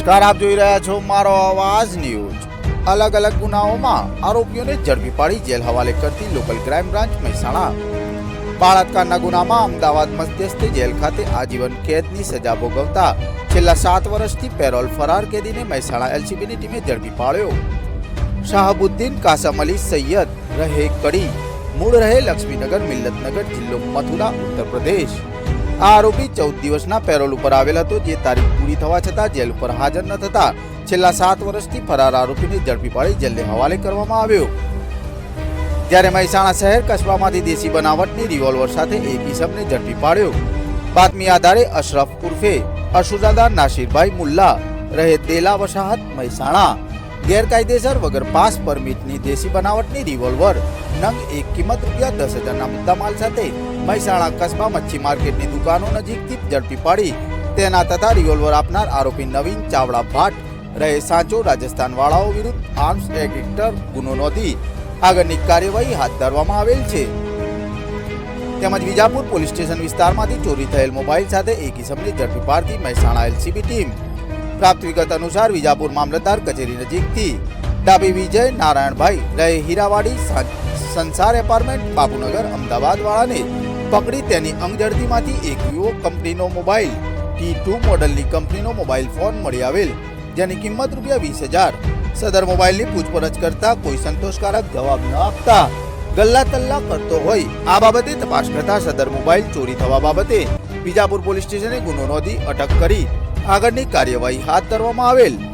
નમસ્કાર, આપ જોઈ રહ્યા છો મારો અવાજ ન્યૂઝ. અલગ અલગ ગુનાઓમાં આરોપીઓને ઝડપી પાડી જેલ હવાલે કરતી લોકલ ક્રાઇમ બ્રાન્ચ મહેસાણા. બળાત્કારના ગુનામાં અમદાવાદ મધ્યસ્થ જેલ ખાતે આજીવન કેદની સજા ભોગવતા છેલ્લા સાત વર્ષથી પેરોલ ફરાર કેદીને મહેસાણા એલસીબીની ટીમે ઝડપી પાડ્યો. શાહબુદ્દીન કાસમ અલી સૈયદ રહે કડી. મૂળ રહે લક્ષ્મીનગર, મિલ્લતનગર જિલ્લો મથુરા, ઉત્તર પ્રદેશ. આ આરોપી ચૌદ દિવસના પેરોલ ઉપર આવેલ હતો, જે તારીખ પૂરી થવા છતાં જેલ ઉપર હાજર ન થતા છેલ્લા સાત વર્ષથી ફરાર આરોપીને ઝડપી પાડી જેલને હવાલે કરવામાં આવ્યો. જ્યારે મહેસાણા શહેર કસ્બામાંથી દેશી બનાવટની રિવોલ્વર સાથે એક ઇસમને ઝડપી પાડ્યો. બાતમી આધારે અશરફ ઉર્ફે અશુજાદા નાસિરભાઈ મુલ્લા રહે દેલા વસાહત મહેસાણા. ગેરકાયદેસર વગર પાસ પરમિટની દેશી બનાવટની રિવોલ્વર નંગ એક કિંમત રૂપિયા દસ હજારના મુદ્દામાલ સાથે મહેસાણા કસ્બા મચ્છી માર્કેટની દુકાનો નજીકથી ઝડપી પાડી. તેના તથા રિવોલ્વર આપનાર આરોપી નવીન ચાવડા ભાટ રહે સાંચો રાજસ્થાન વાળાઓ વિરુદ્ધ આર્મ્સ એક્ટ ગુનો નોંધી. આગળની કાર્યવાહી હાથ ધરવામાં આવેલ છે. તેમજ વિજાપુર પોલીસ સ્ટેશન વિસ્તારમાંથી ચોરી થયેલ મોબાઈલ સાથે એક ઇસમની ઝડપી પાડતી મહેસાણા એલસીબી ટીમ. પ્રાપ્ત વિગત અનુસાર વિજાપુર મામલતદાર કચેરી નજીકથી ડાબી વિજય નારાયણભાઈ રહે હીરાવાડી સંસાર એપાર્ટમેન્ટ, બાપુનગર અમદાવાદ વાળાને પકડી તેની અંગઝડતીમાંથી એક વિવો કંપનીનો મોબાઈલ ટી ટુ મોડલની કંપનીનો મોબાઈલ ફોન મળી આવેલ, જેની કિંમત રૂપિયા વીસ હજાર. સદર મોબાઈલની પૂછપરછ કરતા કોઈ સંતોષકારક જવાબ ન આપતા ગલ્લા તલ્લા કરતો હોય આ બાબતે તપાસ કરતા સદર મોબાઈલ ચોરી થવા બાબતે વિજાપુર પોલીસ સ્ટેશને ગુનો નોંધી અટક કરી આગળની કાર્યવાહી હાથ ધરવામાં આવેલ.